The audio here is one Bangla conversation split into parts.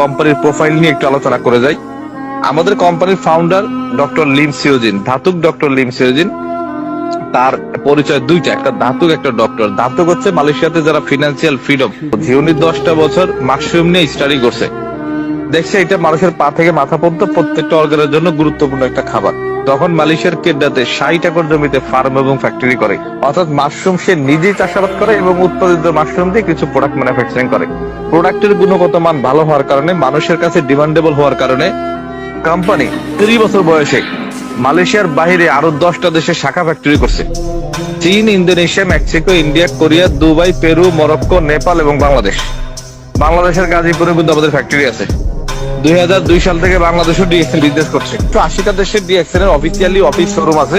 কোম্পানির প্রোফাইল নিয়ে একটু আলোচনা করে যাই। আমাদের কোম্পানির ফাউন্ডার ডক্টর লিম সিওজিন, ধাতুক ডক্টর লিম সিওজিন, তার পরিচয় দুইটা, একটা ধাতুক, একটা ডক্টর। ধাতুক হচ্ছে মালয়েশিয়াতে যারা ফিনান্সিয়াল ফ্রিডম উনি দশটা বছর মাশরুম নিয়ে স্টাডি করছে। দেখছে এটা মানুষের পা থেকে মাথা পর্যন্ত প্রত্যেকটা অর্গানের জন্য গুরুত্বপূর্ণ একটা খাবার। তখন মালয়েশিয়ার কেডাতে ষাট একর জমিতে ফার্ম এবং ফ্যাক্টরি করে। অর্থাৎ মাশরুম সে নিজেই চাষাবাদ করে এবং উৎপাদিত মাশরুম দিয়ে কিছু প্রোডাক্ট ম্যানুফ্যাকচারিং করে। প্রোডাক্টের গুণগত মান ভালো হওয়ার কারণে, মানুষের কাছে ডিমান্ডেবল হওয়ার কারণে কোম্পানি তিরিশ বছর বয়সে মালয়েশিয়ার বাইরে আরও দশটা দেশে শাখা ফ্যাক্টরি করছে। চীন, Indonesia, Mexico, India, Korea, Dubai, Peru, Morocco, Nepal এবং বাংলাদেশ। বাংলাদেশের গাজীপুরে কিন্তু আমাদের ফ্যাক্টরি আছে। দুই হাজার দুই সাল থেকে বাংলাদেশও ডিএক্সএল বিজনেস করছে। আশিটা দেশের ডিএক্সএল এর অফিসিয়ালি অফিস শোরুম আছে।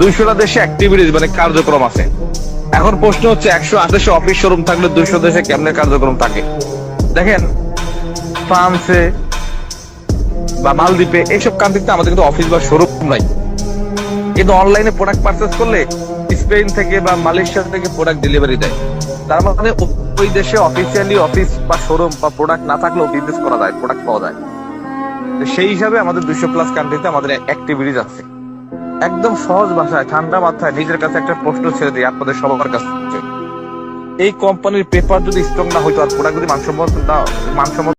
দুইশোটা দেশে মানে কার্যক্রম আছে। এখন প্রশ্ন হচ্ছে, একশো অফিস শোরুম থাকলে দুইশো দেশে কেমনে কার্যক্রম থাকে? দেখেন, ফ্রান্সে বা মালদ্বীপে এইসব কান্ট্রিতে আমাদের কিন্তু অফিস বা শোরুম নাই। কিন্তু অনলাইনে প্রোডাক্ট পারচেস করলে, স্পেন থেকে বা মালয়েশিয়া থেকে প্রোডাক্ট ডেলিভারি দেয়। তার মানে ওই দেশে অফিসিয়ালি অফিস বা শোরুম বা প্রোডাক্ট না থাকলেও বিজনেস করা যায় প্রোডাক্ট পাওয়া যায়। সেই হিসাবে আমাদের দুশো প্লাস কান্ট্রিতে আমাদের অ্যাক্টিভিটিজ আছে। একদম সহজ ভাষায়, ঠান্ডা মাথায় নিজের কাছে একটা প্রশ্ন ছেড়ে দিই আপনাদের সবার কাছে। এই কোম্পানির পেপার যদি স্ট্রং না হইতো আর প্রোডাক্ট যদি মানসম্মত না মানসম্মত